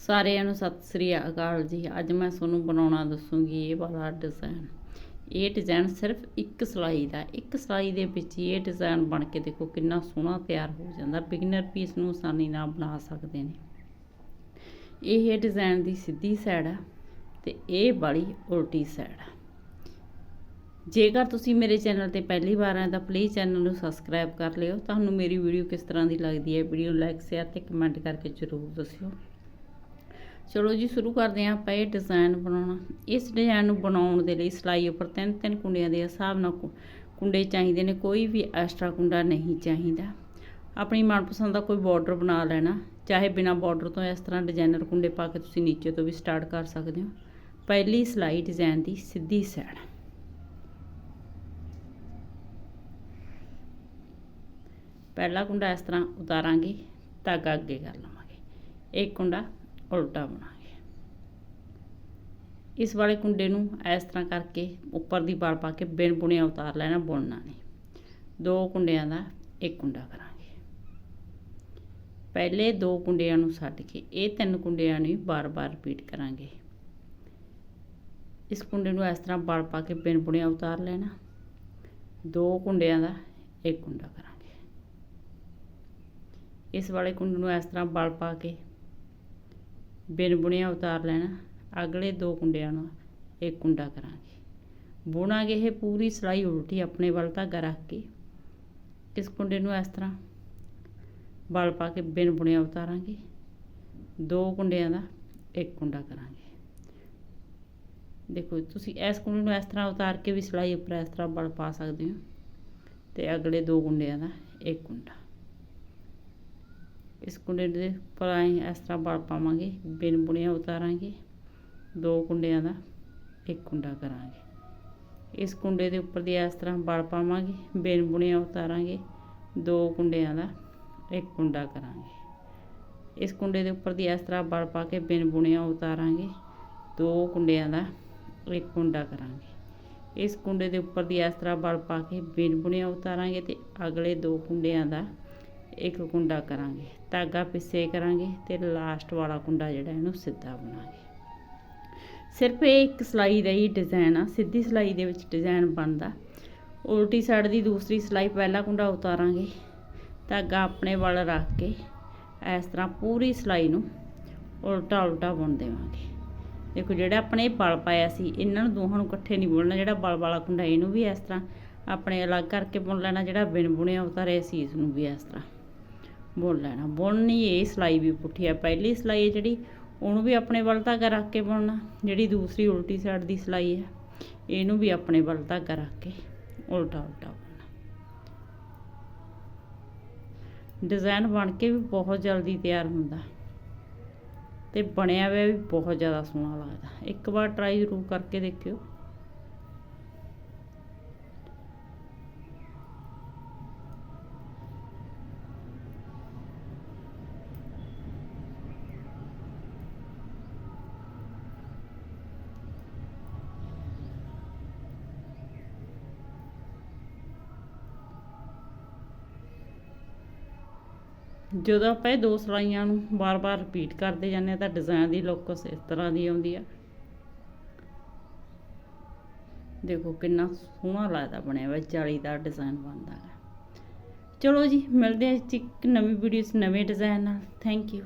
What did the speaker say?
ਸਾਰਿਆਂ ਨੂੰ ਸਤਿ ਸ੍ਰੀ ਅਕਾਲ ਜੀ। ਅੱਜ ਮੈਂ ਤੁਹਾਨੂੰ ਬਣਾਉਣਾ ਦੱਸੂਗੀ ਇਹ ਵਾਲਾ ਡਿਜ਼ਾਈਨ ਇਹ ਡਿਜ਼ਾਈਨ ਸਿਰਫ ਇੱਕ ਸਿਲਾਈ ਦਾ, ਇੱਕ ਸਿਲਾਈ ਦੇ ਵਿੱਚ ਹੀ ਇਹ ਡਿਜ਼ਾਈਨ ਬਣ ਕੇ ਦੇਖੋ ਕਿੰਨਾ ਸੋਹਣਾ ਤਿਆਰ ਹੋ ਜਾਂਦਾ। ਬਿਗਨਰ ਵੀ ਇਸ ਨੂੰ ਆਸਾਨੀ ਨਾਲ ਬਣਾ ਸਕਦੇ ਨੇ। ਇਹ ਡਿਜ਼ਾਈਨ ਦੀ ਸਿੱਧੀ ਸਾਈਡ ਆ ਤੇ ਇਹ ਵਾਲੀ ਉਲਟੀ ਸਾਈਡ ਆ। ਜੇਕਰ ਤੁਸੀਂ ਮੇਰੇ ਚੈਨਲ ਤੇ ਪਹਿਲੀ ਵਾਰ ਆਏ ਤਾਂ ਪਲੀਜ਼ ਚੈਨਲ ਨੂੰ ਸਬਸਕ੍ਰਾਈਬ ਕਰ ਲਿਓ। ਤੁਹਾਨੂੰ ਮੇਰੀ ਵੀਡੀਓ ਕਿਸ ਤਰ੍ਹਾਂ ਦੀ ਲੱਗਦੀ ਹੈ ਵੀਡੀਓ ਲਾਈਕ ਸ਼ੇਅਰ ਤੇ ਕਮੈਂਟ ਕਰਕੇ ਜ਼ਰੂਰ ਦੱਸਿਓ। ਚਲੋ ਜੀ, ਸ਼ੁਰੂ ਕਰਦੇ ਹਾਂ ਆਪਾਂ ਇਹ ਡਿਜ਼ਾਈਨ ਬਣਾਉਣਾ। ਇਸ ਡਿਜ਼ਾਈਨ ਨੂੰ ਬਣਾਉਣ ਦੇ ਲਈ ਸਿਲਾਈ ਉੱਪਰ ਤਿੰਨ ਤਿੰਨ ਕੁੰਡਿਆਂ ਦੇ ਹਿਸਾਬ ਨਾਲ ਕੁੰਡੇ ਚਾਹੀਦੇ ਨੇ, ਕੋਈ ਵੀ ਐਕਸਟਰਾ ਕੁੰਡਾ ਨਹੀਂ ਚਾਹੀਦਾ। ਆਪਣੀ ਮਨਪਸੰਦ ਦਾ ਕੋਈ ਬਾਰਡਰ ਬਣਾ ਲੈਣਾ, ਚਾਹੇ ਬਿਨਾ ਬਾਰਡਰ ਤੋਂ ਇਸ ਤਰ੍ਹਾਂ ਡਿਜ਼ਾਈਨਰ ਕੁੰਡੇ ਪਾ ਕੇ ਤੁਸੀਂ ਨੀਚੇ ਤੋਂ ਵੀ ਸਟਾਰਟ ਕਰ ਸਕਦੇ ਹੋ। ਪਹਿਲੀ ਸਿਲਾਈ ਡਿਜ਼ਾਈਨ ਦੀ ਸਿੱਧੀ ਸਾਈਡ ਪਹਿਲਾ ਕੁੰਡਾ ਇਸ ਤਰ੍ਹਾਂ ਉਤਾਰਾਂਗੇ, ਧਾਗਾ ਅੱਗੇ ਕਰ ਲਵਾਂਗੇ। ਇੱਕ ਕੁੰਡਾ ਉਲਟਾ ਬਣਾਂਗੇ ਇਸ ਵਾਲੇ ਕੁੰਡੇ ਨੂੰ ਇਸ ਤਰ੍ਹਾਂ ਕਰਕੇ ਉੱਪਰ ਦੀ ਬਾਲ ਪਾ ਕੇ ਬਿਨ ਬੁਣਿਆ ਉਤਾਰ ਲੈਣਾ, ਬੁਣਨਾ ਨਹੀਂ। ਦੋ ਕੁੰਡਿਆਂ ਦਾ ਇੱਕ ਕੁੰਡਾ ਕਰਾਂਗੇ। ਪਹਿਲੇ ਦੋ ਕੁੰਡਿਆਂ ਨੂੰ ਛੱਡ ਕੇ ਇਹ ਤਿੰਨ ਕੁੰਡਿਆਂ ਨੂੰ ਬਾਰ-ਬਾਰ ਰਿਪੀਟ ਕਰਾਂਗੇ। ਇਸ ਕੁੰਡੇ ਨੂੰ ਇਸ ਤਰ੍ਹਾਂ ਬਾਲ ਪਾ ਕੇ ਬਿਨ ਬੁਣਿਆ ਉਤਾਰ ਲੈਣਾ। ਦੋ ਕੁੰਡਿਆਂ ਦਾ ਇੱਕ ਕੁੰਡਾ ਕਰਾਂਗੇ। ਇਸ ਵਾਲੇ ਕੁੰਡੇ ਨੂੰ ਇਸ ਤਰ੍ਹਾਂ ਬਲ ਪਾ ਕੇ ਬਿਨ ਬੁਣਿਆ ਉਤਾਰ ਲੈਣਾ। ਅਗਲੇ ਦੋ ਕੁੰਡਿਆਂ ਨੂੰ ਇੱਕ ਕੁੰਡਾ ਕਰਾਂਗੇ। ਬੁਣਾਂਗੇ ਇਹ ਪੂਰੀ ਸਿਲਾਈ ਉਲਟੀ ਆਪਣੇ ਵੱਲ ਧਾਗਾ ਰੱਖ ਕੇ। ਇਸ ਕੁੰਡੇ ਨੂੰ ਇਸ ਤਰ੍ਹਾਂ? ਬਲ ਪਾ ਕੇ ਬਿਨ ਬੁਣਿਆ ਉਤਾਰਾਂਗੇ। ਦੋ ਕੁੰਡਿਆਂ ਦਾ ਇੱਕ ਕੁੰਡਾ ਕਰਾਂਗੇ। ਦੇਖੋ, ਤੁਸੀਂ ਇਸ ਕੁੰਡੇ ਨੂੰ ਇਸ ਤਰ੍ਹਾਂ ਉਤਾਰ ਕੇ ਵੀ ਸਿਲਾਈ ਉੱਪਰ ਇਸ ਤਰ੍ਹਾਂ ਬਲ ਪਾ ਸਕਦੇ ਹੋ। ਤੇ ਅਗਲੇ ਦੋ ਕੁੰਡਿਆਂ ਦਾ ਇੱਕ ਕੁੰਡਾ। ਇਸ ਕੁੰਡੇ ਦੇ ਉੱਪਰ ਆਏ ਇਸ ਤਰ੍ਹਾਂ ਬਲ ਪਾਵਾਂਗੇ, ਬਿਨ ਬੁਣਿਆ ਉਤਾਰਾਂਗੇ। ਦੋ ਕੁੰਡਿਆਂ ਦਾ ਇੱਕ ਕੁੰਡਾ ਕਰਾਂਗੇ। ਇਸ ਕੁੰਡੇ ਦੇ ਉੱਪਰ ਦੀ ਇਸ ਤਰ੍ਹਾਂ ਬਲ ਪਾਵਾਂਗੇ, ਬਿਨ ਬੁਣਿਆ ਉਤਾਰਾਂਗੇ। ਦੋ ਕੁੰਡਿਆਂ ਦਾ ਇੱਕ ਕੁੰਡਾ ਕਰਾਂਗੇ। ਇਸ ਕੁੰਡੇ ਦੇ ਉੱਪਰ ਦੀ ਇਸ ਤਰ੍ਹਾਂ ਬਲ ਪਾ ਕੇ ਬਿਨ ਬੁਣਿਆ ਉਤਾਰਾਂਗੇ। ਦੋ ਕੁੰਡਿਆਂ ਦਾ ਇੱਕ ਕੁੰਡਾ ਕਰਾਂਗੇ। ਇਸ ਕੁੰਡੇ ਦੇ ਉੱਪਰ ਦੀ ਇਸ ਤਰ੍ਹਾਂ ਬਲ ਪਾ ਕੇ ਬਿਨ ਬੁਣਿਆ ਉਤਾਰਾਂਗੇ ਤੇ ਅਗਲੇ ਦੋ ਕੁੰਡਿਆਂ ਦਾ ਇੱਕ ਕੁੰਡਾ ਕਰਾਂਗੇ, ਧਾਗਾ ਪਿੱਸੇ ਕਰਾਂਗੇ ਤੇ ਲਾਸਟ ਵਾਲਾ ਕੁੰਡਾ ਜਿਹੜਾ ਇਹਨੂੰ ਸਿੱਧਾ ਬਣਾਂਗੇ। ਸਿਰਫ ਇਹ ਇੱਕ ਸਿਲਾਈ ਦਾ ਹੀ ਡਿਜ਼ਾਈਨ ਆ, ਸਿੱਧੀ ਸਿਲਾਈ ਦੇ ਵਿੱਚ ਡਿਜ਼ਾਈਨ ਬਣਦਾ। ਉਲਟੀ ਸਾਈਡ ਦੀ ਦੂਸਰੀ ਸਿਲਾਈ ਪਹਿਲਾ ਕੁੰਡਾ ਉਤਾਰਾਂਗੇ, ਧਾਗਾ ਆਪਣੇ ਵੱਲ ਰੱਖ ਕੇ ਇਸ ਤਰ੍ਹਾਂ ਪੂਰੀ ਸਿਲਾਈ ਨੂੰ ਉਲਟਾ ਉਲਟਾ ਬੁਣ ਦੇਵਾਂਗੇ। ਦੇਖੋ ਜਿਹੜਾ ਆਪਣੇ ਬਲ ਪਾਇਆ ਸੀ, ਇਹਨਾਂ ਨੂੰ ਦੋਹਾਂ ਨੂੰ ਇਕੱਠੇ ਨਹੀਂ ਬੁਣਨਾ, ਜਿਹੜਾ ਬਲ ਵਾਲਾ ਕੁੰਡਾ ਇਹਨੂੰ ਵੀ ਇਸ ਤਰ੍ਹਾਂ ਆਪਣੇ ਅਲੱਗ ਕਰਕੇ ਬੁਣ ਲੈਣਾ, ਜਿਹੜਾ ਬਿਨ ਬੁਣਿਆ ਉਤਾਰੇ ਸੀ, ਇਸ ਨੂੰ ਵੀ ਇਸ ਤਰ੍ਹਾਂ। ਬੁਣ ਲੈਣਾ। ਬੁਣਨੀ ਇਹ ਸਿਲਾਈ ਵੀ ਪੁੱਠੀ ਆ। ਪਹਿਲੀ ਸਿਲਾਈ ਹੈ ਜਿਹੜੀ, ਉਹਨੂੰ ਵੀ ਆਪਣੇ ਵੱਲ ਧਾਗਾ ਰੱਖ ਕੇ ਬੁਣਨਾ, ਜਿਹੜੀ ਦੂਸਰੀ ਉਲਟੀ ਸਾਈਡ ਦੀ ਸਿਲਾਈ ਹੈ, ਇਹਨੂੰ ਵੀ ਆਪਣੇ ਵੱਲ ਧਾਗਾ ਰੱਖ ਕੇ ਉਲਟਾ ਉਲਟਾ ਬੁਣਨਾ। ਡਿਜ਼ਾਈਨ ਬਣ ਕੇ ਵੀ ਬਹੁਤ ਜਲਦੀ ਤਿਆਰ ਹੁੰਦਾ। ਤੇ ਬਣਿਆ ਹੋਇਆ ਵੀ ਬਹੁਤ ਜ਼ਿਆਦਾ ਸੋਹਣਾ ਲੱਗਦਾ। ਇੱਕ ਵਾਰ ਟਰਾਈ ਜ਼ਰੂਰ ਕਰਕੇ ਦੇਖਿਓ। ਜਦੋਂ ਆਪਾਂ ਇਹ ਦੋ ਸਲਾਈਆਂ ਨੂੰ ਬਾਰ-ਬਾਰ ਰਿਪੀਟ ਕਰਦੇ ਜਾਂਦੇ ਆ ਤਾਂ ਡਿਜ਼ਾਈਨ ਦੀ ਲੁੱਕ ਇਸ ਤਰ੍ਹਾਂ ਦੀ ਆਉਂਦੀ ਆ। ਦੇਖੋ ਕਿੰਨਾ ਸੋਹਣਾ ਲੱਗਦਾ ਬਣਿਆ ਹੋਇਆ ਜਾਲੀਦਾਰ ਡਿਜ਼ਾਈਨ ਬਣਦਾ ਹੈ ਚਲੋ ਜੀ, ਮਿਲਦੇ ਹਾਂ ਇੱਕ ਨਵੀਂ ਵੀਡੀਓ 'ਚ ਨਵੇਂ ਡਿਜ਼ਾਈਨ ਨਾਲ। Thank you